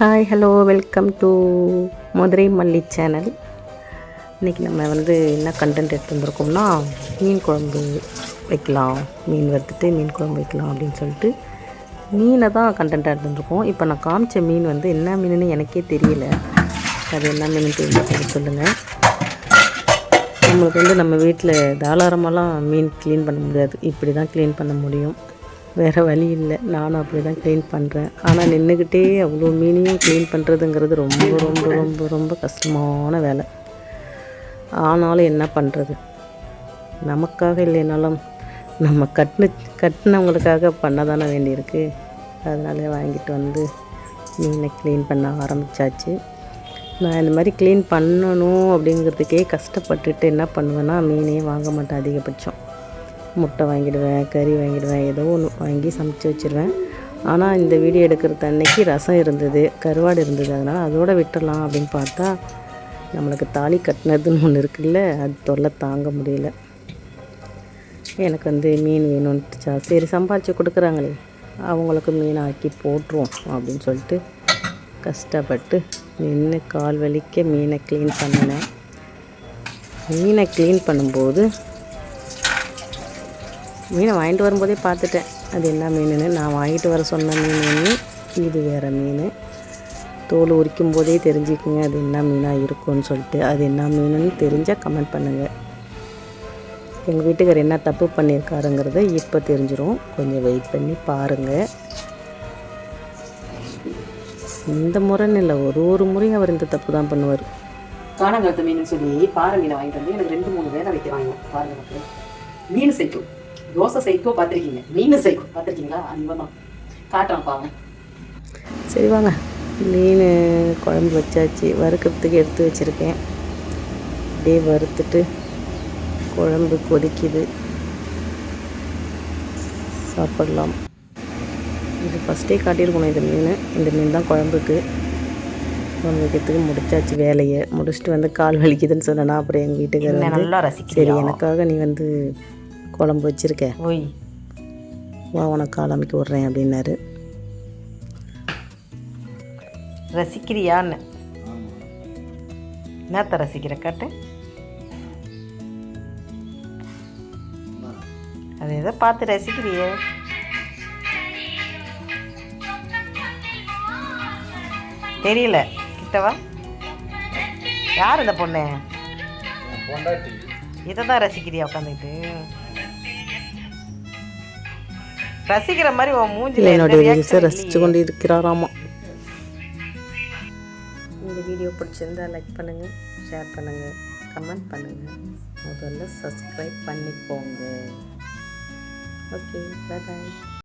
Hi hello welcome to Madurai Malli channel இன்றைக்கி நம்ம வந்து என்ன கண்டென்ட் எடுத்து வந்திருக்கோம்னா மீன் குழம்பு வைக்கலாம். மீன் வறுத்துட்டு மீன் குழம்பு வைக்கலாம் அப்படின்னு சொல்லிட்டு மீனை தான் கண்டென்ட்டாக எடுத்து வந்திருக்கோம். இப்போ நான் காமிச்ச மீன் வந்து என்ன மீனுன்னு எனக்கே தெரியல. அது என்ன மீன் தெரியல சொல்லுங்கள் நம்மளுக்கு வந்து நம்ம வீட்டில் தாராளமாலாம் மீன் க்ளீன் பண்ண முடியாது. இப்படி தான் க்ளீன் பண்ண முடியும். வேறு வழி இல்லை. நானும் அப்படி தான் க்ளீன் பண்ணுறேன் ஆனால் நின்றுக்கிட்டே அவ்வளோ மீனையும் க்ளீன் பண்ணுறதுங்கிறது ரொம்ப ரொம்ப ரொம்ப ரொம்ப கஷ்டமான வேலை. ஆனாலும் என்ன பண்ணுறது நமக்காக இல்லைனாலும் நம்ம கட்டின கட்டினவங்களுக்காக பண்ண தானே வேண்டியிருக்கு. அதனால வாங்கிட்டு வந்து மீனை க்ளீன் பண்ண ஆரம்பித்தாச்சு நான் இந்த மாதிரி க்ளீன் பண்ணணும் அப்படிங்கிறதுக்கே கஷ்டப்பட்டுட்டு என்ன பண்ணுவேன்னா மீனே வாங்க மாட்டேன் அதிகபட்சம். முட்டை வாங்கிடுவேன் கறி வாங்கிடுவேன் ஏதோ ஒன்று வாங்கி சமைச்சு வச்சுருவேன். ஆனால் இந்த வீடியோ எடுக்கிறது அன்னைக்கு ரசம் இருந்தது கருவாடு இருந்தது. அதனால் அதோட விட்டுடலாம் அப்படின்னு பார்த்தா நம்மளுக்கு தாலி கட்டினதுன்னு ஒன்று இருக்குல்ல அது தொல்லை தாங்க முடியல. எனக்கு வந்து மீன் வேணும்னுச்சா சரி சம்பாதிச்சு கொடுக்குறாங்களே அவங்களுக்கு மீன் ஆக்கி போட்டுருவோம் அப்படின்னு சொல்லிட்டு கஷ்டப்பட்டு நின்று கால் வலிக்க மீனை க்ளீன் பண்ணினேன். மீனை க்ளீன் பண்ணும்போது மீனை வாங்கிட்டு வரும்போதே பார்த்துட்டேன். அது என்ன மீனுன்னு? நான் வாங்கிட்டு வர சொன்ன மீன் இது வேறு மீன். தோல் உரிக்கும் போதே தெரிஞ்சுக்குங்க அது என்ன மீனாக இருக்கும்னு சொல்லிட்டு. அது என்ன மீனுன்னு தெரிஞ்சால் கமெண்ட் பண்ணுங்கள் எங்கள் வீட்டுக்கார் என்ன தப்பு பண்ணியிருக்காருங்கிறத இப்போ தெரிஞ்சிடும் கொஞ்சம் வெயிட் பண்ணி பாருங்கள் இந்த முறைன்னு இல்லை ஒரு ஒரு முறையும் அவர் இந்த தப்பு தான் பண்ணுவார். காணங்கழுத்த மீன் சொல்லி பாறை மீனை வாங்கிட்டு வந்து எனக்கு ரெண்டு மூணு வேக வைக்கிறாங்க பாருங்க மீன் சைக்கோ தோசை சைக்கோ பார்த்துருக்கீங்க. மீன் சைக்கோ பார்த்துருக்கீங்களா? அன்பம். தான் காட்டுறேன் பாருங்க சரி வாங்க. மீன் குழம்பு வச்சாச்சு. வறுக்கிறதுக்கு எடுத்து வச்சுருக்கேன். அப்படியே வறுத்துட்டு குழம்பு கொதிக்குது. சாப்பிடலாம். இது ஃபஸ்ட்டே காட்டியிருக்கணும் இந்த மீன். இந்த மீன் தான் குழம்புக்கு. குழம்பு வைக்கிறதுக்கு முடிச்சாச்சு வேலையை. முடிச்சுட்டு வந்து கால் வலிக்குதுன்னு சொன்னேன்னா அப்புறம் எங்கள் நல்லா சரி எனக்காக நீ வந்து குழம்பு வச்சுருக்க. ஓய். வா உனக்கு காலமைக்க விட்றேன் அப்படின்னாரு. ரசிக்கிறியான்னு. என்னத்த ரசிக்கிற காட்டு. அது எதை பார்த்து ரசிக்கிறியே. தெரியல கிட்டவா யார் இந்த பொண்ணு? இதை தான் ரசிக்கிறியா உட்காந்துக்கிட்டு ரசிக்கிற மாதிரி உன் மூஞ்சில என்னுடைய ரீல்ஸை ரசித்து. கொண்டு இருக்கிறாராமா இந்த வீடியோ பிடிச்சிருந்தா லைக் பண்ணுங்கள் ஷேர் பண்ணுங்கள் கமெண்ட் பண்ணுங்கள் முதல்ல சப்ஸ்கிரைப் பண்ணிக்கோங்க. Okay bye